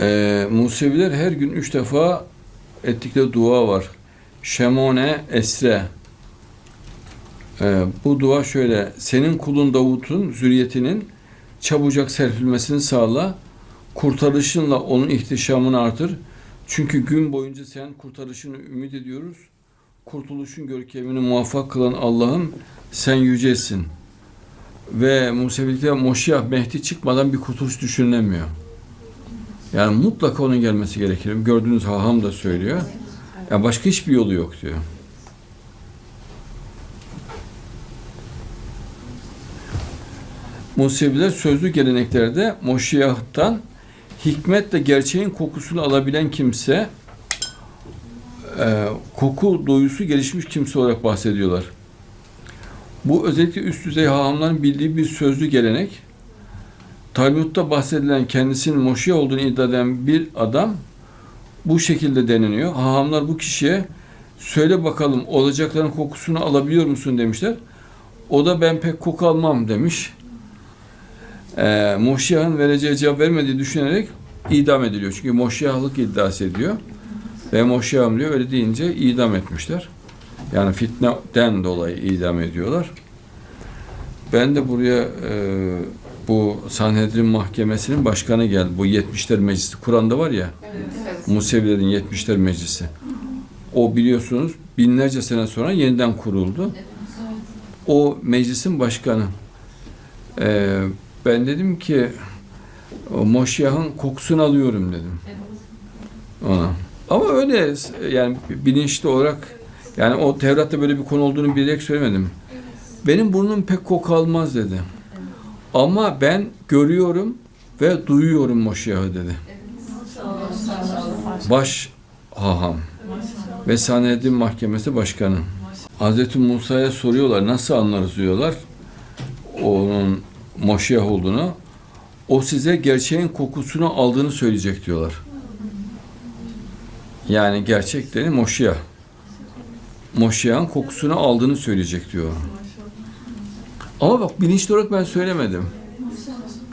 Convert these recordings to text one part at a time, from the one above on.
Ee, Museviler her gün üç defa ettikleri dua var. Şemone Esre. Ee, bu dua şöyle. Senin kulun Davut'un zürriyetinin çabucak serpilmesini sağla. Kurtarışınla onun ihtişamını artır. Çünkü gün boyunca sen kurtarışını ümit ediyoruz. Kurtuluşun görkemini muvaffak kılan Allah'ım sen yücesin. Ve Musevilikte Moşiyah Mehdi çıkmadan bir kurtuluş düşünülemiyor. Yani mutlaka onun gelmesi gerekir. Gördüğünüz haham da söylüyor. Ya başka hiçbir yolu yok diyor. Museviler sözlü geleneklerde Moşiyah'tan hikmetle gerçeğin kokusunu alabilen kimse e, koku duyusu gelişmiş kimse olarak bahsediyorlar. Bu özellikle üst düzey hahamların bildiği bir sözlü gelenek. Talmud'da bahsedilen kendisinin Moşiyah olduğunu iddia eden bir adam bu şekilde deniliyor. Hahamlar bu kişiye söyle bakalım olacakların kokusunu alabiliyor musun demişler. O da ben pek koku almam demiş. Ee, Moşiyah'ın vereceği cevap vermediği düşünerek idam ediliyor. Çünkü Moşiyahlık iddiası ediyor. Ve Moşiyahım diyor öyle deyince idam etmişler. Yani fitneden dolayı idam ediyorlar. Ben de buraya e, bu Sanhedrin Mahkemesi'nin başkanı geldi. Bu 70'ler meclisi. Kur'an'da var ya. Musevilerin 70'ler meclisi. O biliyorsunuz binlerce sene sonra yeniden kuruldu. O meclisin başkanı. Ee, ben dedim ki o Moşiyah'ın kokusunu alıyorum dedim. Ona. Ama öyle yani bilinçli olarak yani o Tevrat'ta böyle bir konu olduğunu bilerek söylemedim. Benim burnum pek koku almaz dedi. Ama ben görüyorum ve duyuyorum Moşiyah'ı dedi. Baş haham ve Sanedin Mahkemesi Başkanı. Hazreti Musa'ya soruyorlar nasıl anlarız diyorlar onun Moşiyah olduğunu. O size gerçeğin kokusunu aldığını söyleyecek diyorlar. Yani gerçekleri Moşiyah. Moşiyah'ın kokusunu aldığını söyleyecek diyor. Ama bak bilinçli olarak ben söylemedim.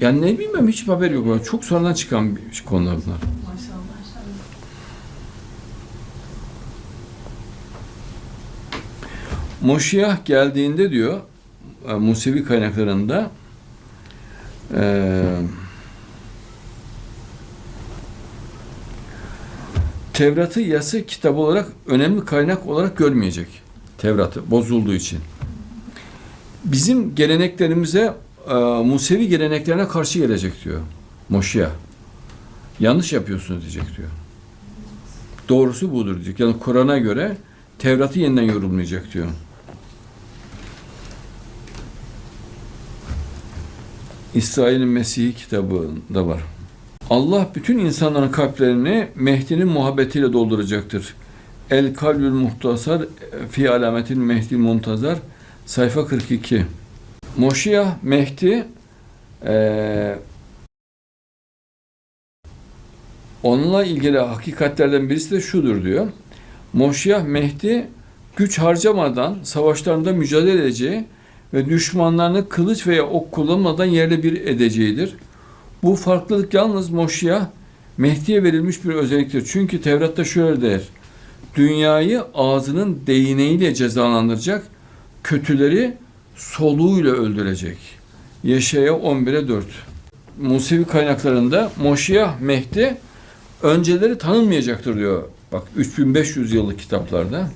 Yani ne bilmem hiç haber yok. Çok sonradan çıkan bir konular bunlar. Moşiyah geldiğinde diyor e, Musevi kaynaklarında e, Tevrat'ı yasa kitabı olarak önemli kaynak olarak görmeyecek. Tevrat'ı bozulduğu için. Bizim geleneklerimize e, Musevi geleneklerine karşı gelecek diyor Moşiyah. Yanlış yapıyorsunuz diyecek diyor. Doğrusu budur diyecek. Yani Kur'an'a göre Tevrat'ı yeniden yorumlayacak diyor. İsrail'in Mesih'i kitabında var. Allah bütün insanların kalplerini Mehdi'nin muhabbetiyle dolduracaktır. El kalbül muhtasar fi alametin Mehdi muntazar sayfa 42. Moşiyah Mehdi eee onunla ilgili hakikatlerden birisi de şudur diyor. Moşiyah Mehdi güç harcamadan savaşlarında mücadele edeceği ve düşmanlarını kılıç veya ok kullanmadan yerle bir edeceğidir. Bu farklılık yalnız Moşiyah Mehdi'ye verilmiş bir özelliktir. Çünkü Tevrat'ta şöyle der. Dünyayı ağzının değneğiyle cezalandıracak, kötüleri soluğuyla öldürecek. Yeşaya 11'e 4. Musevi kaynaklarında Moşiyah Mehdi önceleri tanınmayacaktır diyor. Bak 3500 yıllık kitaplarda.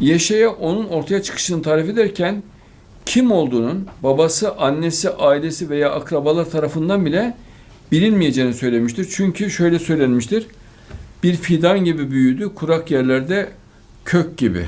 Yeşaya onun ortaya çıkışını tarif ederken kim olduğunun babası, annesi, ailesi veya akrabalar tarafından bile bilinmeyeceğini söylemiştir. Çünkü şöyle söylenmiştir. Bir fidan gibi büyüdü, kurak yerlerde kök gibi.